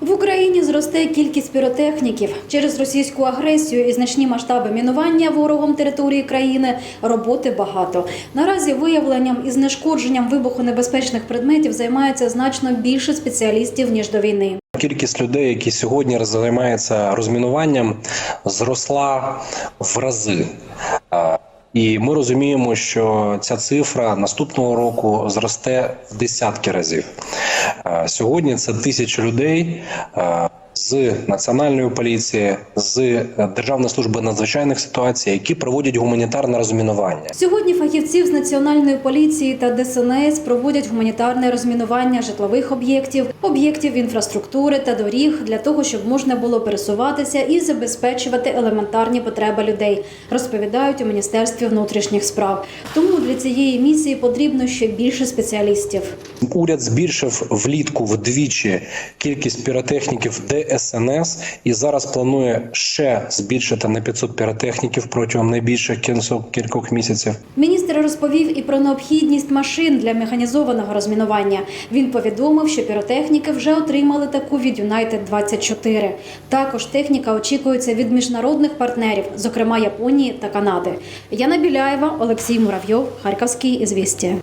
В Україні зросте кількість піротехніків через російську агресію і значні масштаби мінування ворогом території країни. Роботи багато. Наразі виявленням і знешкодженням вибухонебезпечних предметів займається значно більше спеціалістів ніж до війни. Кількість людей, які сьогодні займаються розмінуванням, зросла в рази. І ми розуміємо, що ця цифра наступного року зросте в десятки разів. Сьогодні це тисячі людей а, з національної поліції, з Державної служби надзвичайних ситуацій, які проводять гуманітарне розмінування. Сьогодні фахівців з національної поліції та ДСНС проводять гуманітарне розмінування житлових об'єктів, об'єктів інфраструктури та доріг для того, щоб можна було пересуватися і забезпечувати елементарні потреби людей, розповідають у міністерстві внутрішніх справ. Тому для цієї місії потрібно ще більше спеціалістів. Уряд збільшив влітку вдвічі кількість піротехніків ДСНС і зараз планує ще збільшити на 500 піротехніків протягом найбільших кількох місяців. Міністр розповів і про необхідність машин для механізованого розмінування. Він повідомив, що піротехніки вже отримали таку від United 24 Також техніка очікується від міжнародних партнерів, зокрема Японії та Канади. Яна Біляєва, Олексій Муравйов, Харківський ізвістія.